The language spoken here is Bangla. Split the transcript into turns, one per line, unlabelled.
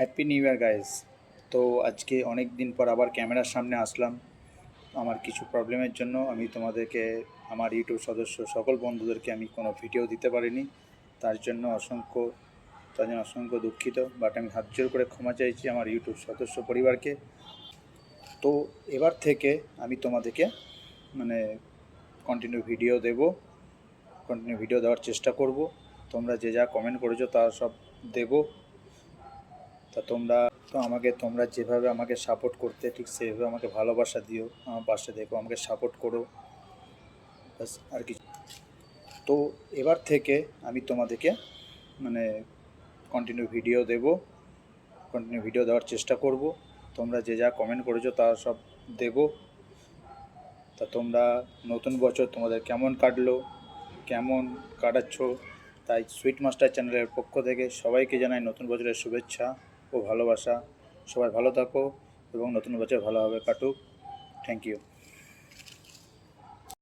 হ্যাপি নিউ ইয়ার গাইজ তো আজকে অনেক দিন পর আবার ক্যামেরার সামনে আসলাম। আমার কিছু প্রবলেমের জন্য আমি তোমাদেরকে, আমার ইউটিউব সদস্য সকল বন্ধুদেরকে আমি কোনো ভিডিও দিতে পারিনি। তার জন্য অসংখ্য, তার জন্য অসংখ্য দুঃখিত বাট আমি হাত জোর করে ক্ষমা চাইছি আমার ইউটিউব সদস্য পরিবারকে। তো এবার থেকে আমি তোমাদেরকে মানে কন্টিনিউ ভিডিও দেব। কন্টিনিউ ভিডিও দেওয়ার চেষ্টা করব। তোমরা যে যা কমেন্ট করেছ তা সব দেবো। তা তোমরা, তো আমাকে, তোমরা যেভাবে আমাকে সাপোর্ট করতে, ঠিক সেভাবে আমাকে ভালোবাসা দিও। আমার পাশে দেখো, আমাকে সাপোর্ট করো। ব্যাস, আর কি তো এবার থেকে আমি তোমাদেরকে মানে কন্টিনিউ ভিডিও দেব। কন্টিনিউ ভিডিও দেওয়ার চেষ্টা করব। তোমরা যে যা কমেন্ট করেছ তা সব দেব। তা তোমরা নতুন বছর তোমাদের কেমন কাটলো, কেমন কাটাচ্ছ, তাই সুইট মাস্টার চ্যানেলের পক্ষ থেকে সবাইকে জানাই নতুন বছরের শুভেচ্ছা। ও ভালোবাসা। সবাই ভালো থাকো এবং নতুন বছর ভালোভাবে কাটুক। Thank you